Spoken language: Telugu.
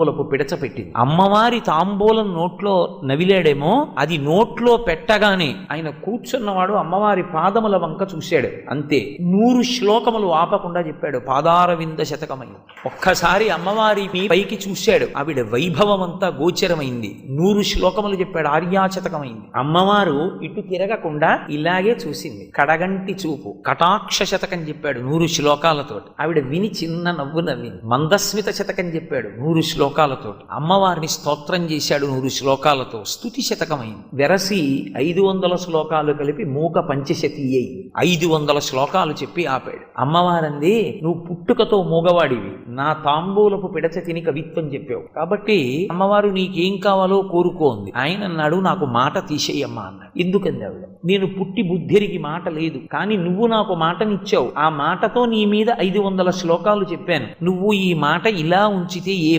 తాంబూలపు పిడచపెట్టింది అమ్మవారి తాంబూలం నోట్లో నవిలాడేమో అది నోట్లో పెట్టగానే ఆయన కూర్చున్నవాడు అమ్మవారి పాదముల వంక చూశాడు. అంతే. నూరు శ్లోకములు ఆపకుండా చెప్పాడు. పాదారవింద శతకమై. ఒక్కసారి అమ్మవారి పైకి చూశాడు. ఆవిడ వైభవం అంతా గోచరమైంది. నూరు శ్లోకములు చెప్పాడు. ఆర్యాశతకమైంది అమ్మవారు ఇటు తిరగకుండా ఇలాగే చూసింది. కడగంటి చూపు. కటాక్ష శతకం చెప్పాడు నూరు శ్లోకాలతో ఆవిడ విని చిన్న నవ్వు నవ్వింది. మందస్మిత శతకం చెప్పాడు నూరు శ్లోకాలతో అమ్మవారిని స్తోత్రం చేశాడు నూరు శ్లోకాలతో. స్తుతి శతకమైంది. వెరసి ఐదు వందల శ్లోకాలు కలిపి మూక పంచశతి అయి. ఐదు వందల శ్లోకాలు చెప్పి ఆపాడు. అమ్మవారంది నువ్వు పుట్టుకతో మూగవాడివి. నా తాంబూలపు పిడచతిని కవిత్వం చెప్పావు. కాబట్టి అమ్మవారు నీకేం కావాలో కోరుకోంది ఆయన అన్నాడు నాకు మాట తీసేయమ్మా అన్నాడు. ఎందుకంది ఆవిడ? నేను పుట్టి బుద్ధిరికి మాట లేదు. కానీ నువ్వు నాకు మాటనిచ్చావు. ఆ మాటతో నీ మీద ఐదు వందల శ్లోకాలు చెప్పాను. నువ్వు ఈ మాట ఇలా ఉంచితే ఏ